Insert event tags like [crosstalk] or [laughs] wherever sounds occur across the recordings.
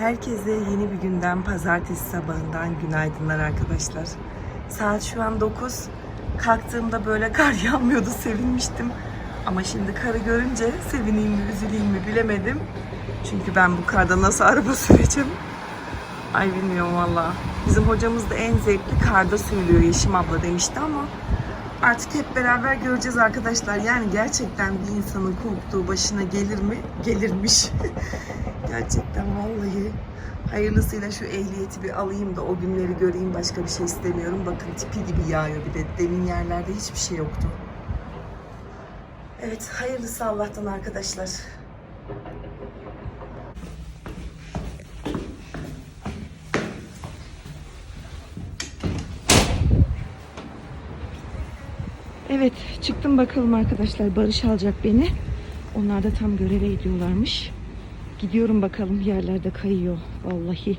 Herkese yeni bir günden, pazartesi sabahından günaydınlar arkadaşlar. Saat şu an 9. Kalktığımda böyle kar [laughs] yağmıyordu, sevinmiştim. Ama şimdi karı görünce sevineyim mi, üzüleyim mi bilemedim. Çünkü ben bu karda nasıl araba [laughs] süreceğim? Ay bilmiyorum valla. Bizim hocamız da en zevkli karda söylüyor Yeşim abla demişti ama artık hep beraber göreceğiz arkadaşlar. Yani gerçekten bir insanın korktuğu başına gelir mi? Gelirmiş. [laughs] gerçekten vallahi. Hayırlısıyla şu ehliyeti bir alayım da o günleri göreyim. Başka bir şey istemiyorum. Bakın tipi gibi yağıyor bir de. Demin yerlerde hiçbir şey yoktu. Evet hayırlısı Allah'tan arkadaşlar. Evet çıktım bakalım arkadaşlar. Barış alacak beni. Onlar da tam göreve gidiyorlarmış. Gidiyorum bakalım yerlerde kayıyor vallahi.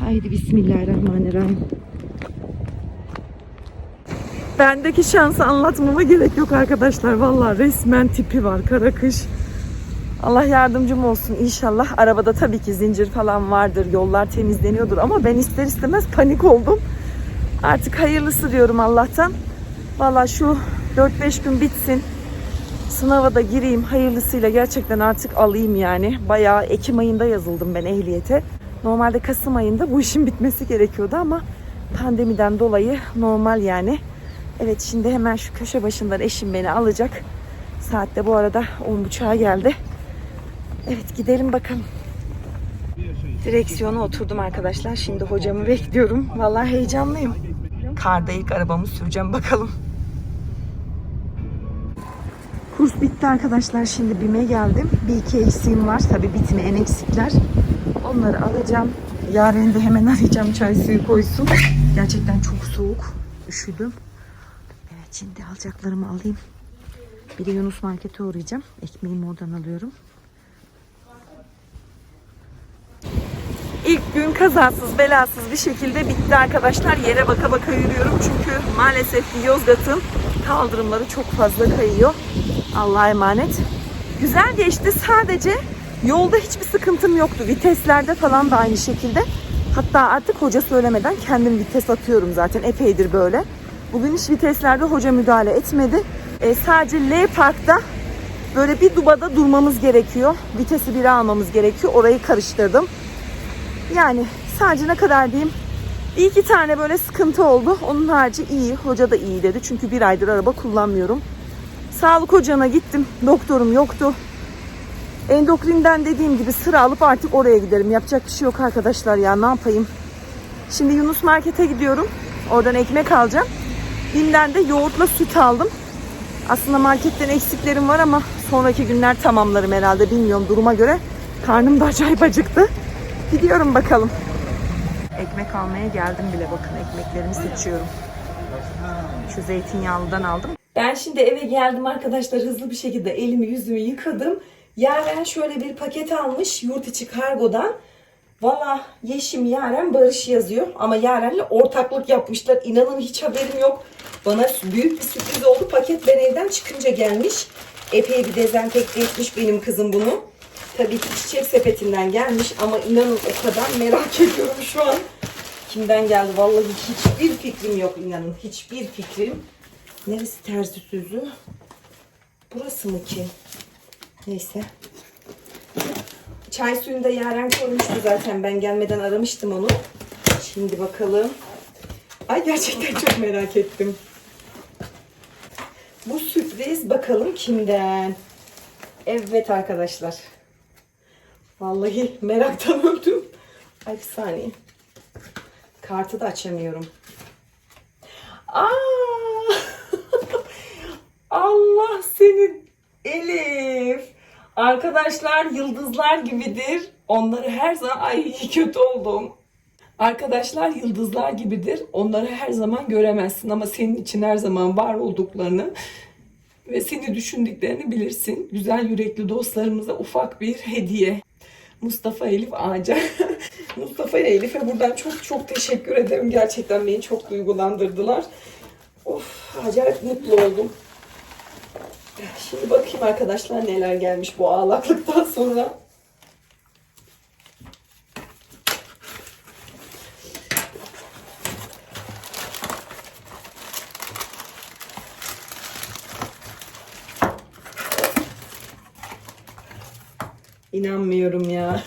Haydi bismillahirrahmanirrahim. Bendeki şansı anlatmama gerek yok arkadaşlar. Vallahi resmen tipi var kara kış. Allah yardımcım olsun inşallah. Arabada tabii ki zincir falan vardır. Yollar temizleniyordur ama ben ister istemez panik oldum. Artık hayırlısı diyorum Allah'tan. Valla şu 4-5 gün bitsin. Sınava da gireyim hayırlısıyla gerçekten artık alayım yani. Bayağı Ekim ayında yazıldım ben ehliyete. Normalde Kasım ayında bu işin bitmesi gerekiyordu ama pandemiden dolayı normal yani. Evet şimdi hemen şu köşe başından eşim beni alacak. Saat de bu arada 10.30'a geldi. Evet gidelim bakalım. Direksiyona oturdum arkadaşlar. Şimdi hocamı bekliyorum. Vallahi heyecanlıyım. Karda ilk arabamı süreceğim bakalım. Bitti arkadaşlar. Şimdi BİM'e geldim. Bir iki eksiğim var. Tabii bitmeyen eksikler. Onları alacağım. Yarın de hemen [laughs] arayacağım çay suyu koysun. Gerçekten çok soğuk. Üşüdüm. Evet şimdi alacaklarımı alayım. Bir de Yunus Market'e uğrayacağım. Ekmeğimi oradan alıyorum. İlk gün kazasız belasız bir şekilde bitti arkadaşlar. Yere baka baka yürüyorum çünkü maalesef ki Yozgat'ın kaldırımları çok fazla kayıyor. Allah'a emanet. Güzel geçti sadece yolda hiçbir sıkıntım yoktu. Viteslerde falan da aynı şekilde. Hatta artık hoca söylemeden kendim vites atıyorum zaten epeydir böyle. Bugün hiç viteslerde hoca müdahale etmedi. E, sadece L parkta böyle bir dubada durmamız gerekiyor. Vitesi biri almamız gerekiyor. Orayı karıştırdım. Yani sadece ne kadar diyeyim bir iki tane böyle sıkıntı oldu. Onun harici iyi. Hoca da iyi dedi. Çünkü bir aydır araba kullanmıyorum. Sağlık ocağına gittim. Doktorum yoktu. Endokrinden dediğim gibi sıra alıp artık oraya giderim. Yapacak bir şey yok arkadaşlar ya ne yapayım. Şimdi Yunus Market'e gidiyorum. Oradan ekmek alacağım. Bim'den de yoğurtla süt aldım. Aslında marketten eksiklerim var ama sonraki günler tamamlarım herhalde bilmiyorum duruma göre. Karnım da acayip acıktı. Gidiyorum bakalım. Ekmek almaya geldim bile bakın ekmeklerimi seçiyorum. Şu zeytinyağlıdan aldım. Ben şimdi eve geldim arkadaşlar hızlı bir şekilde elimi yüzümü yıkadım. Yaren şöyle bir paket almış yurt içi kargodan. Valla Yeşim Yaren Barış yazıyor ama Yaren'le ortaklık yapmışlar. İnanın hiç haberim yok. Bana büyük bir sürpriz oldu. Paket ben evden çıkınca gelmiş. Epey bir dezenfekte etmiş benim kızım bunu. Tabii ki çiçek sepetinden gelmiş ama inanın o kadar merak [laughs] ediyorum şu an. Kimden geldi vallahi hiçbir fikrim yok inanın. Hiçbir fikrim. Neresi terzi sözü? Burası mı ki? Neyse. Çay suyunu da Yaren koymuştu zaten. Ben gelmeden aramıştım onu. Şimdi bakalım. Ay gerçekten çok merak ettim. Bu sürpriz bakalım kimden? Evet arkadaşlar. Vallahi meraktan öldüm. Ay bir saniye. Kartı da açamıyorum. Aa! Allah seni Elif. Arkadaşlar yıldızlar gibidir. Onları her zaman ay kötü oldum. Arkadaşlar yıldızlar gibidir. Onları her zaman göremezsin ama senin için her zaman var olduklarını ve seni düşündüklerini bilirsin. Güzel yürekli dostlarımıza ufak bir hediye. Mustafa Elif Ağaca. [laughs] Mustafa Elif'e buradan çok çok teşekkür ederim. Gerçekten beni çok duygulandırdılar. Of acayip mutlu oldum. Şimdi bakayım arkadaşlar neler gelmiş bu ağlaklıktan sonra. İnanmıyorum ya.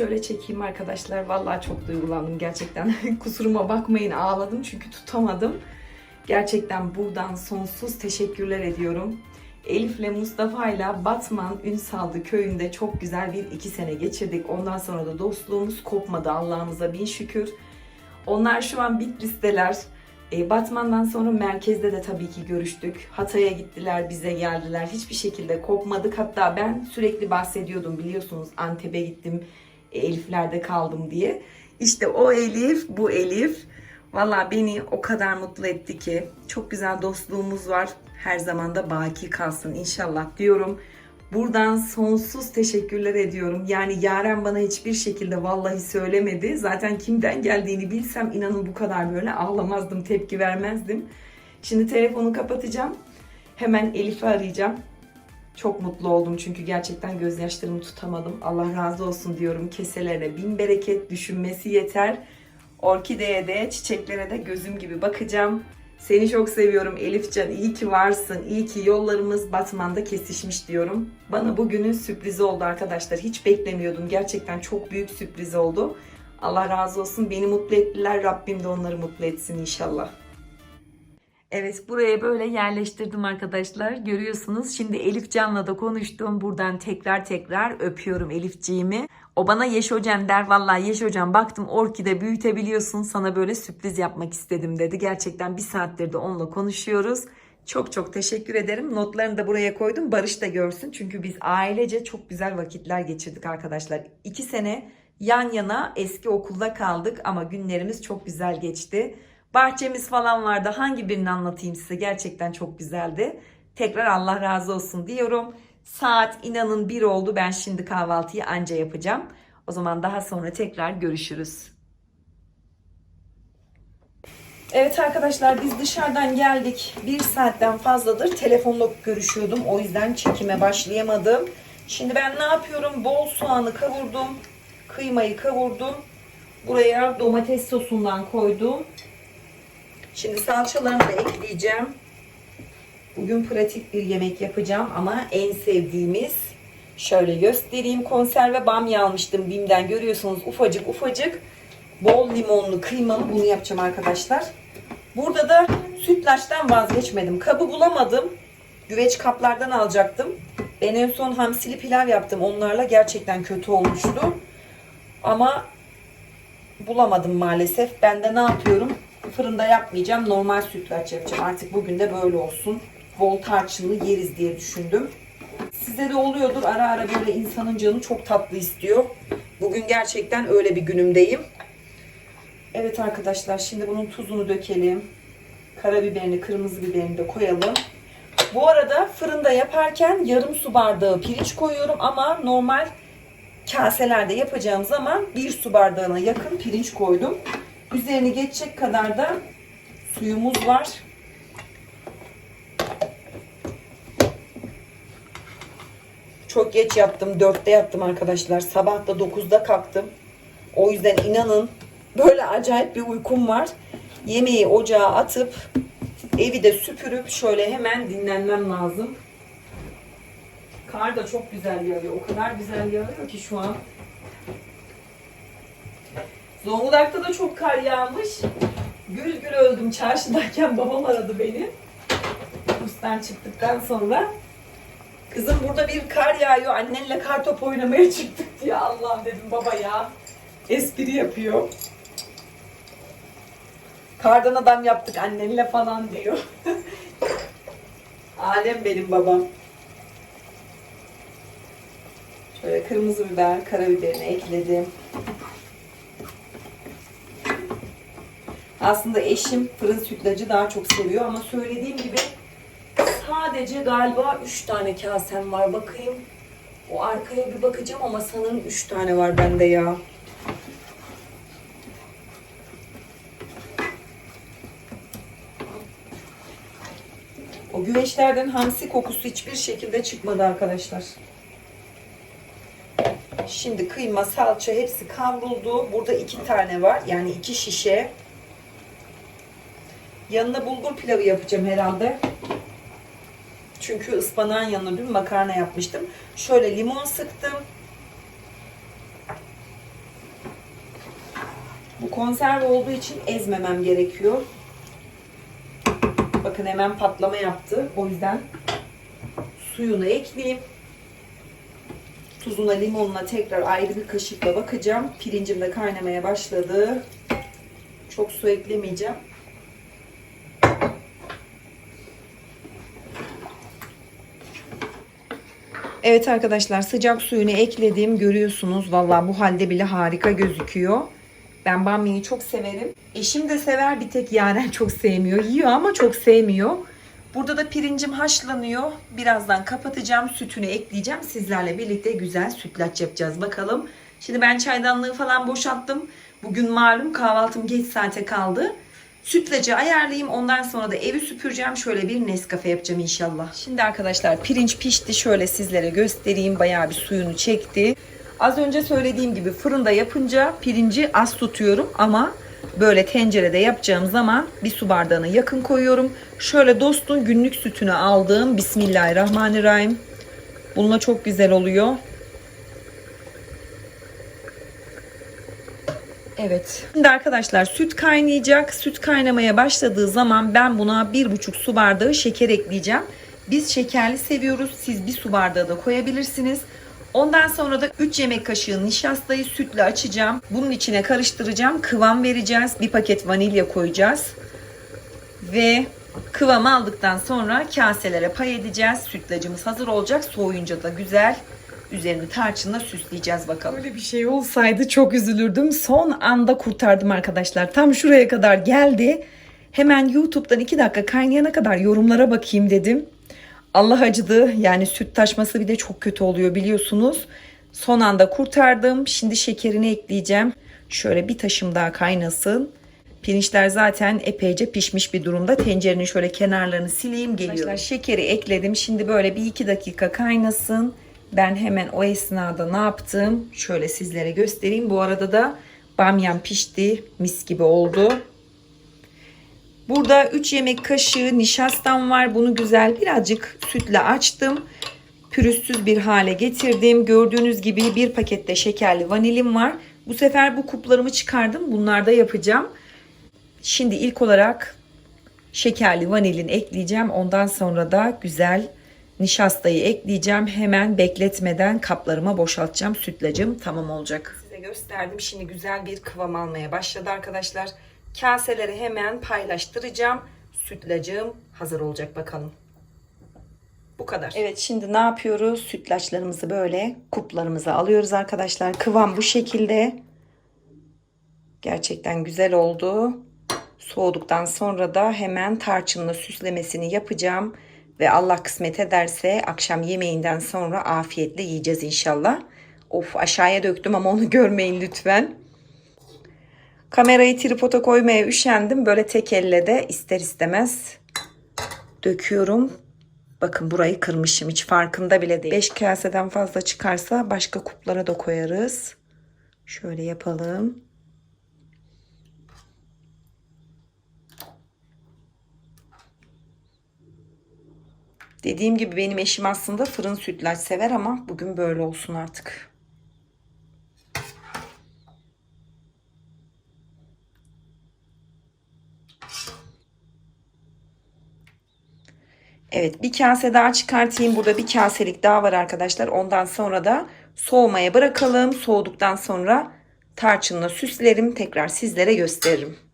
Şöyle çekeyim arkadaşlar. Vallahi çok duygulandım gerçekten. [laughs] Kusuruma bakmayın ağladım çünkü tutamadım. Gerçekten buradan sonsuz teşekkürler ediyorum. Elif'le Mustafa'yla Batman Ünsaldı köyünde çok güzel bir iki sene geçirdik. Ondan sonra da dostluğumuz kopmadı Allah'ımıza bin şükür. Onlar şu an Bitlis'teler. E, Batman'dan sonra merkezde de tabii ki görüştük. Hatay'a gittiler, bize geldiler. Hiçbir şekilde kopmadık. Hatta ben sürekli bahsediyordum biliyorsunuz Antep'e gittim, Elif'lerde kaldım diye. İşte o Elif, bu Elif. Valla beni o kadar mutlu etti ki. Çok güzel dostluğumuz var. Her zaman da baki kalsın inşallah diyorum. Buradan sonsuz teşekkürler ediyorum. Yani Yaren bana hiçbir şekilde vallahi söylemedi. Zaten kimden geldiğini bilsem inanın bu kadar böyle ağlamazdım, tepki vermezdim. Şimdi telefonu kapatacağım. Hemen Elif'i arayacağım. Çok mutlu oldum çünkü gerçekten gözyaşlarımı tutamadım. Allah razı olsun diyorum. Keselerine bin bereket düşünmesi yeter. Orkideye de çiçeklere de gözüm gibi bakacağım. Seni çok seviyorum Elifcan. İyi ki varsın. İyi ki yollarımız Batman'da kesişmiş diyorum. Bana bugünün sürprizi oldu arkadaşlar. Hiç beklemiyordum. Gerçekten çok büyük sürpriz oldu. Allah razı olsun. Beni mutlu ettiler. Rabbim de onları mutlu etsin inşallah. Evet buraya böyle yerleştirdim arkadaşlar. Görüyorsunuz şimdi Elif Can'la da konuştum. Buradan tekrar tekrar öpüyorum Elifciğimi. O bana Yeş hocam der. Vallahi Yeş hocam baktım orkide büyütebiliyorsun. Sana böyle sürpriz yapmak istedim dedi. Gerçekten bir saattir de onunla konuşuyoruz. Çok çok teşekkür ederim. Notlarını da buraya koydum. Barış da görsün. Çünkü biz ailece çok güzel vakitler geçirdik arkadaşlar. İki sene yan yana eski okulda kaldık ama günlerimiz çok güzel geçti. Bahçemiz falan vardı. Hangi birini anlatayım size? Gerçekten çok güzeldi. Tekrar Allah razı olsun diyorum. Saat inanın bir oldu. Ben şimdi kahvaltıyı anca yapacağım. O zaman daha sonra tekrar görüşürüz. Evet arkadaşlar biz dışarıdan geldik. Bir saatten fazladır telefonla görüşüyordum. O yüzden çekime başlayamadım. Şimdi ben ne yapıyorum? Bol soğanı kavurdum. Kıymayı kavurdum. Buraya domates sosundan koydum. Şimdi salçalarını da ekleyeceğim. Bugün pratik bir yemek yapacağım ama en sevdiğimiz şöyle göstereyim. Konserve bamya almıştım Bim'den görüyorsunuz ufacık ufacık. Bol limonlu kıymalı bunu yapacağım arkadaşlar. Burada da sütlaçtan vazgeçmedim. Kabı bulamadım. Güveç kaplardan alacaktım. Ben en son hamsili pilav yaptım. Onlarla gerçekten kötü olmuştu. Ama bulamadım maalesef. Ben de ne yapıyorum? Fırında yapmayacağım. Normal sütlaç yapacağım. Artık bugün de böyle olsun. Bol tarçınlı yeriz diye düşündüm. Size de oluyordur. Ara ara böyle insanın canı çok tatlı istiyor. Bugün gerçekten öyle bir günümdeyim. Evet arkadaşlar şimdi bunun tuzunu dökelim. Karabiberini, kırmızı biberini de koyalım. Bu arada fırında yaparken yarım su bardağı pirinç koyuyorum ama normal kaselerde yapacağım zaman bir su bardağına yakın pirinç koydum. Üzerini geçecek kadar da suyumuz var. Çok geç yaptım. 4'te yattım arkadaşlar. Sabah da 9'da kalktım. O yüzden inanın böyle acayip bir uykum var. Yemeği ocağa atıp evi de süpürüp şöyle hemen dinlenmem lazım. Kar da çok güzel yağıyor. O kadar güzel yağıyor ki şu an. Zonguldak'ta da çok kar yağmış. Gül gül öldüm çarşıdayken babam aradı beni. Kurstan çıktıktan sonra. Kızım burada bir kar yağıyor. Annenle kar top oynamaya çıktık diye. Allah'ım dedim baba ya. Espri yapıyor. Kardan adam yaptık annenle falan diyor. [laughs] Alem benim babam. Şöyle kırmızı biber, karabiberini ekledim. Aslında eşim fırın sütlacı daha çok seviyor ama söylediğim gibi sadece galiba 3 tane kasem var. Bakayım. O arkaya bir bakacağım ama sanırım 3 tane var bende ya. O güveçlerden hamsi kokusu hiçbir şekilde çıkmadı arkadaşlar. Şimdi kıyma, salça hepsi kavruldu. Burada iki tane var. Yani iki şişe. Yanına bulgur pilavı yapacağım herhalde. Çünkü ıspanağın yanına dün makarna yapmıştım. Şöyle limon sıktım. Bu konserve olduğu için ezmemem gerekiyor. Bakın hemen patlama yaptı. O yüzden suyunu ekleyeyim. Tuzuna, limonuna tekrar ayrı bir kaşıkla bakacağım. Pirincim de kaynamaya başladı. Çok su eklemeyeceğim. Evet arkadaşlar sıcak suyunu ekledim. Görüyorsunuz vallahi bu halde bile harika gözüküyor. Ben bamyayı çok severim. Eşim de sever bir tek Yaren çok sevmiyor. Yiyor ama çok sevmiyor. Burada da pirincim haşlanıyor. Birazdan kapatacağım. Sütünü ekleyeceğim. Sizlerle birlikte güzel sütlaç yapacağız. Bakalım. Şimdi ben çaydanlığı falan boşalttım. Bugün malum kahvaltım geç saate kaldı. Sütlacı ayarlayayım. Ondan sonra da evi süpüreceğim. Şöyle bir Nescafe yapacağım inşallah. Şimdi arkadaşlar pirinç pişti. Şöyle sizlere göstereyim. Bayağı bir suyunu çekti. Az önce söylediğim gibi fırında yapınca pirinci az tutuyorum ama böyle tencerede yapacağım zaman bir su bardağına yakın koyuyorum. Şöyle dostun günlük sütünü aldığım Bismillahirrahmanirrahim. Bununla çok güzel oluyor. Evet. Şimdi arkadaşlar süt kaynayacak. Süt kaynamaya başladığı zaman ben buna bir buçuk su bardağı şeker ekleyeceğim. Biz şekerli seviyoruz. Siz bir su bardağı da koyabilirsiniz. Ondan sonra da 3 yemek kaşığı nişastayı sütle açacağım. Bunun içine karıştıracağım. Kıvam vereceğiz. Bir paket vanilya koyacağız. Ve kıvam aldıktan sonra kaselere pay edeceğiz. Sütlacımız hazır olacak. Soğuyunca da güzel üzerini tarçınla süsleyeceğiz bakalım. Böyle bir şey olsaydı çok üzülürdüm. Son anda kurtardım arkadaşlar. Tam şuraya kadar geldi. Hemen YouTube'dan 2 dakika kaynayana kadar yorumlara bakayım dedim. Allah acıdı. Yani süt taşması bir de çok kötü oluyor biliyorsunuz. Son anda kurtardım. Şimdi şekerini ekleyeceğim. Şöyle bir taşım daha kaynasın. Pirinçler zaten epeyce pişmiş bir durumda. Tencerenin şöyle kenarlarını sileyim geliyorum. Şekeri ekledim. Şimdi böyle bir iki dakika kaynasın. Ben hemen o esnada ne yaptım? Şöyle sizlere göstereyim. Bu arada da bamyam pişti. Mis gibi oldu. Burada 3 yemek kaşığı nişastam var. Bunu güzel birazcık sütle açtım. Pürüzsüz bir hale getirdim. Gördüğünüz gibi bir pakette şekerli vanilim var. Bu sefer bu kuplarımı çıkardım. Bunlarda yapacağım. Şimdi ilk olarak şekerli vanilin ekleyeceğim. Ondan sonra da güzel nişastayı ekleyeceğim. Hemen bekletmeden kaplarıma boşaltacağım. Sütlacım tamam olacak. Size gösterdim. Şimdi güzel bir kıvam almaya başladı arkadaşlar. Kaseleri hemen paylaştıracağım. Sütlacım hazır olacak bakalım. Bu kadar. Evet şimdi ne yapıyoruz? Sütlaçlarımızı böyle kuplarımıza alıyoruz arkadaşlar. Kıvam bu şekilde. Gerçekten güzel oldu. Soğuduktan sonra da hemen tarçınla süslemesini yapacağım. Ve Allah kısmet ederse akşam yemeğinden sonra afiyetle yiyeceğiz inşallah. Of aşağıya döktüm ama onu [laughs] görmeyin lütfen. Kamerayı tripoda koymaya üşendim. Böyle tek elle de ister istemez döküyorum. Bakın burayı kırmışım hiç farkında bile değil. 5 kaseden fazla çıkarsa başka kuplara da koyarız. Şöyle yapalım. Dediğim gibi benim eşim aslında fırın sütlaç sever ama bugün böyle olsun artık. Evet bir kase daha çıkartayım. Burada bir kaselik daha var arkadaşlar. Ondan sonra da soğumaya bırakalım. Soğuduktan sonra tarçınla süslerim. Tekrar sizlere gösteririm.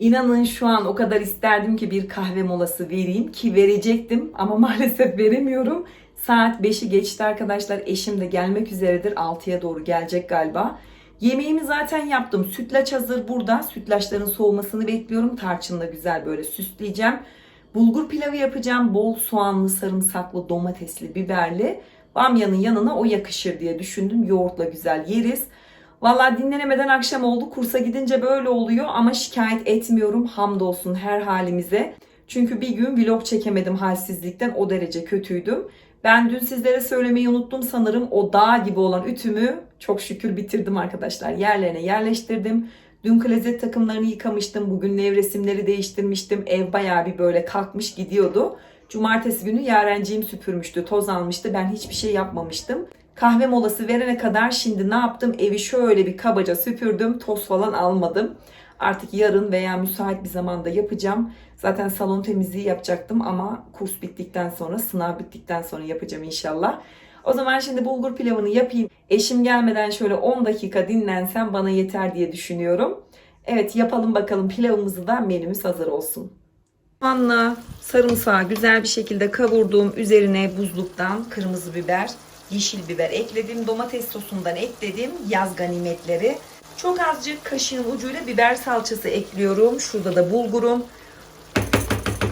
İnanın şu an o kadar isterdim ki bir kahve molası vereyim ki verecektim ama [laughs] maalesef veremiyorum. Saat 5'i geçti arkadaşlar. Eşim de gelmek üzeredir. 6'ya doğru gelecek galiba. Yemeğimi zaten yaptım. Sütlaç hazır burada. Sütlaçların soğumasını bekliyorum. Tarçınla güzel böyle süsleyeceğim. Bulgur pilavı yapacağım. Bol soğanlı, sarımsaklı, domatesli, biberli. Bamyanın yanına o yakışır diye düşündüm. Yoğurtla güzel yeriz. Vallahi dinlenemeden akşam oldu. Kursa gidince böyle oluyor ama şikayet etmiyorum. Hamdolsun her halimize. Çünkü bir gün vlog çekemedim halsizlikten. O derece kötüydüm. Ben dün sizlere söylemeyi unuttum sanırım. O dağ gibi olan ütümü çok şükür bitirdim arkadaşlar. Yerlerine yerleştirdim. Dün klozet takımlarını yıkamıştım. Bugün nevresimleri değiştirmiştim. Ev bayağı bir böyle kalkmış gidiyordu. Cumartesi günü yarenciğim süpürmüştü. Toz almıştı. Ben hiçbir şey yapmamıştım. Kahve molası verene kadar şimdi ne yaptım? Evi şöyle bir kabaca süpürdüm. Toz falan almadım. Artık yarın veya müsait bir zamanda yapacağım. Zaten salon temizliği yapacaktım ama kurs bittikten sonra, sınav bittikten sonra yapacağım inşallah. O zaman şimdi bulgur pilavını yapayım. Eşim gelmeden şöyle 10 dakika dinlensem bana yeter diye düşünüyorum. Evet yapalım bakalım pilavımızı da menümüz hazır olsun. Soğanla sarımsağı güzel bir şekilde kavurduğum üzerine buzluktan kırmızı biber, yeşil biber ekledim. Domates sosundan ekledim. Yaz ganimetleri. Çok azıcık kaşığın ucuyla biber salçası ekliyorum. Şurada da bulgurum.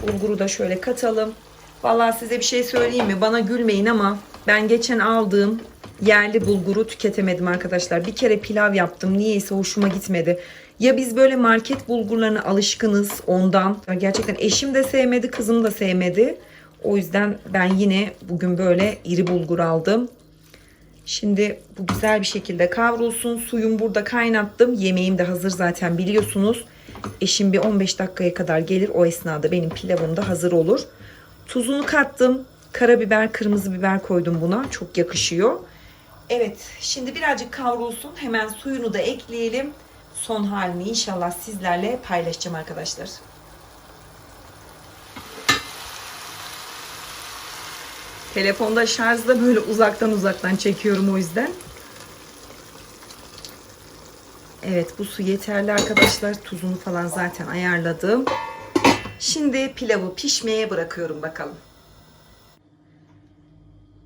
Bulguru da şöyle katalım. Vallahi size bir şey söyleyeyim mi? Bana gülmeyin ama ben geçen aldığım yerli bulguru tüketemedim arkadaşlar. Bir kere pilav yaptım. Niyeyse hoşuma gitmedi. Ya biz böyle market bulgurlarına alışkınız ondan. Gerçekten eşim de sevmedi, kızım da sevmedi. O yüzden ben yine bugün böyle iri bulgur aldım. Şimdi bu güzel bir şekilde kavrulsun. Suyum burada kaynattım. Yemeğim de hazır zaten biliyorsunuz. Eşim bir 15 dakikaya kadar gelir. O esnada benim pilavım da hazır olur. Tuzunu kattım. Karabiber, kırmızı biber koydum buna. Çok yakışıyor. Evet, şimdi birazcık kavrulsun. Hemen suyunu da ekleyelim. Son halini inşallah sizlerle paylaşacağım arkadaşlar. Telefonda şarjda böyle uzaktan uzaktan çekiyorum o yüzden. Evet bu su yeterli arkadaşlar. Tuzunu falan zaten ayarladım. Şimdi pilavı pişmeye bırakıyorum bakalım.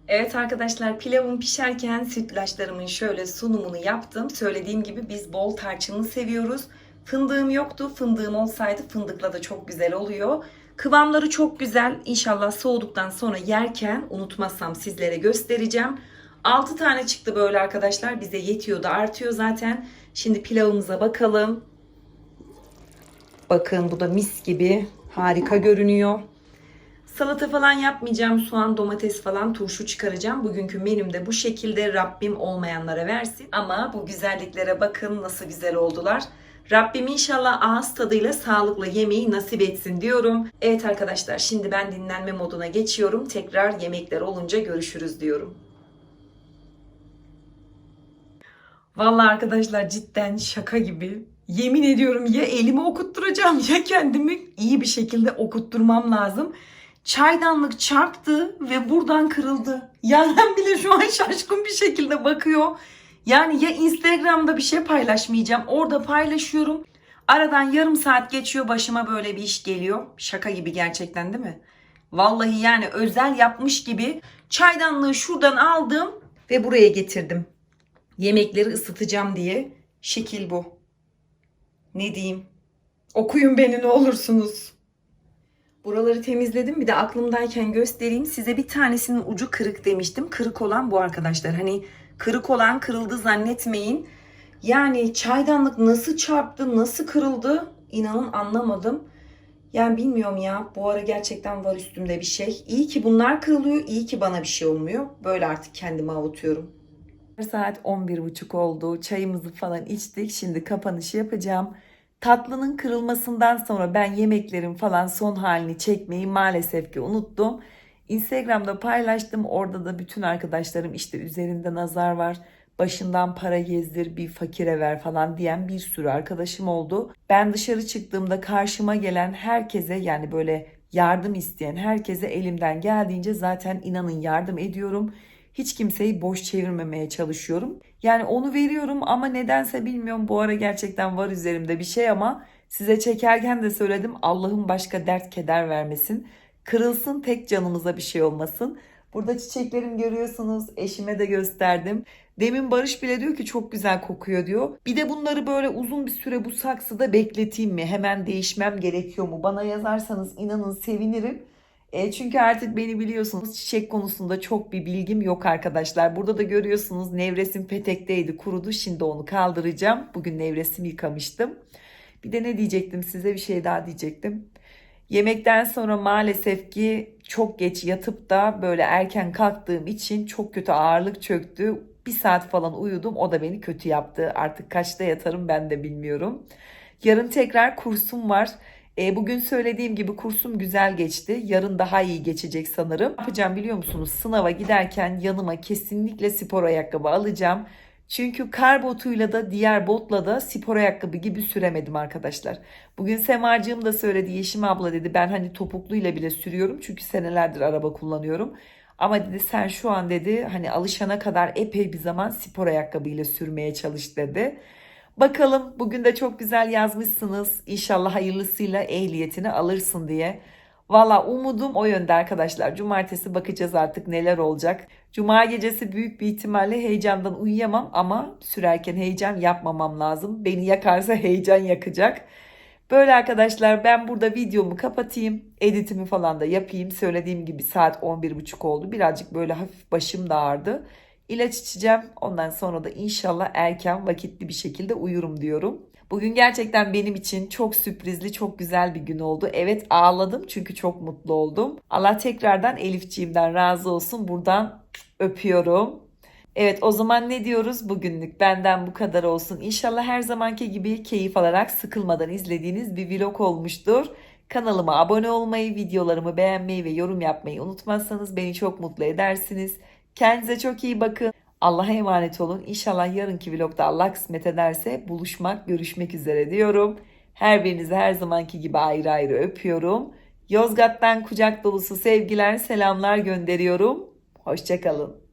Evet arkadaşlar pilavım pişerken sütlaçlarımın şöyle sunumunu yaptım. Söylediğim gibi biz bol tarçınlı seviyoruz. Fındığım yoktu. Fındığım olsaydı fındıkla da çok güzel oluyor. Kıvamları çok güzel. İnşallah soğuduktan sonra yerken unutmazsam sizlere göstereceğim. 6 tane çıktı böyle arkadaşlar. Bize yetiyor da artıyor zaten. Şimdi pilavımıza bakalım. Bakın bu da mis gibi harika görünüyor. Salata falan yapmayacağım. Soğan, domates falan turşu çıkaracağım. Bugünkü menümde bu şekilde Rabbim olmayanlara versin. Ama bu güzelliklere bakın nasıl güzel oldular. Rabbim inşallah ağız tadıyla sağlıklı yemeği nasip etsin diyorum. Evet arkadaşlar şimdi ben dinlenme moduna geçiyorum. Tekrar yemekler olunca görüşürüz diyorum. Vallahi arkadaşlar cidden şaka gibi. Yemin ediyorum ya elimi okutturacağım ya kendimi iyi bir şekilde okutturmam lazım. Çaydanlık çarptı ve buradan kırıldı. Yaren bile şu an şaşkın bir şekilde bakıyor. Yani ya Instagram'da bir şey paylaşmayacağım. Orada paylaşıyorum. Aradan yarım saat geçiyor başıma böyle bir iş geliyor. Şaka gibi gerçekten değil mi? Vallahi yani özel yapmış gibi çaydanlığı şuradan aldım ve buraya getirdim. Yemekleri ısıtacağım diye. Şekil bu. Ne diyeyim? Okuyun beni ne olursunuz. Buraları temizledim. Bir de aklımdayken göstereyim. Size bir tanesinin ucu kırık demiştim. Kırık olan bu arkadaşlar. Hani kırık olan kırıldı zannetmeyin. Yani çaydanlık nasıl çarptı, nasıl kırıldı inanın anlamadım. Yani bilmiyorum ya. Bu ara gerçekten var üstümde bir şey. İyi ki bunlar kırılıyor. iyi ki bana bir şey olmuyor. Böyle artık kendimi avutuyorum. Saat 11.30 oldu. Çayımızı falan içtik. Şimdi kapanışı yapacağım. Tatlının kırılmasından sonra ben yemeklerin falan son halini çekmeyi maalesef ki unuttum. Instagram'da paylaştım. Orada da bütün arkadaşlarım işte üzerinde nazar var. Başından para gezdir, bir fakire ver falan diyen bir sürü arkadaşım oldu. Ben dışarı çıktığımda karşıma gelen herkese yani böyle yardım isteyen herkese elimden geldiğince zaten inanın yardım ediyorum. Hiç kimseyi boş çevirmemeye çalışıyorum. Yani onu veriyorum ama nedense bilmiyorum bu ara gerçekten var üzerimde bir şey ama size çekerken de söyledim Allah'ın başka dert keder vermesin. Kırılsın tek canımıza bir şey olmasın. Burada çiçeklerim görüyorsunuz. Eşime de gösterdim. Demin Barış bile diyor ki çok güzel kokuyor diyor. Bir de bunları böyle uzun bir süre bu saksıda bekleteyim mi? Hemen değişmem gerekiyor mu? Bana yazarsanız inanın sevinirim. E, çünkü artık beni biliyorsunuz çiçek konusunda çok bir bilgim yok arkadaşlar. Burada da görüyorsunuz nevresim petekteydi kurudu. Şimdi onu kaldıracağım. Bugün nevresim yıkamıştım. Bir de ne diyecektim size bir şey daha diyecektim. Yemekten sonra maalesef ki çok geç yatıp da böyle erken kalktığım için çok kötü ağırlık çöktü. Bir saat falan uyudum o da beni kötü yaptı. Artık kaçta yatarım ben de bilmiyorum. Yarın tekrar kursum var. E, bugün söylediğim gibi kursum güzel geçti. Yarın daha iyi geçecek sanırım. Ne yapacağım biliyor musunuz? Sınava giderken yanıma kesinlikle spor ayakkabı alacağım. Çünkü kar botuyla da diğer botla da spor ayakkabı gibi süremedim arkadaşlar. Bugün Semacığım da söyledi Yeşim abla dedi ben hani topukluyla bile sürüyorum çünkü senelerdir araba kullanıyorum. Ama dedi sen şu an dedi hani alışana kadar epey bir zaman spor ayakkabıyla sürmeye çalış dedi. Bakalım bugün de çok güzel yazmışsınız. İnşallah hayırlısıyla ehliyetini alırsın diye. Valla umudum o yönde arkadaşlar. Cumartesi bakacağız artık neler olacak. Cuma gecesi büyük bir ihtimalle heyecandan uyuyamam ama sürerken heyecan yapmamam lazım. Beni yakarsa heyecan yakacak. Böyle arkadaşlar ben burada videomu kapatayım. Editimi falan da yapayım. Söylediğim gibi saat 11.30 oldu. Birazcık böyle hafif başım da ağrıdı. İlaç içeceğim. Ondan sonra da inşallah erken vakitli bir şekilde uyurum diyorum. Bugün gerçekten benim için çok sürprizli, çok güzel bir gün oldu. Evet ağladım çünkü çok mutlu oldum. Allah tekrardan Elifciğimden razı olsun. Buradan öpüyorum. Evet o zaman ne diyoruz bugünlük benden bu kadar olsun. İnşallah her zamanki gibi keyif alarak sıkılmadan izlediğiniz bir vlog olmuştur. Kanalıma abone olmayı, videolarımı beğenmeyi ve yorum yapmayı unutmazsanız beni çok mutlu edersiniz. Kendinize çok iyi bakın. Allah'a emanet olun. İnşallah yarınki vlogda Allah kısmet ederse buluşmak, görüşmek üzere diyorum. Her birinizi her zamanki gibi ayrı ayrı öpüyorum. Yozgat'tan kucak dolusu sevgiler, selamlar gönderiyorum. Hoşçakalın.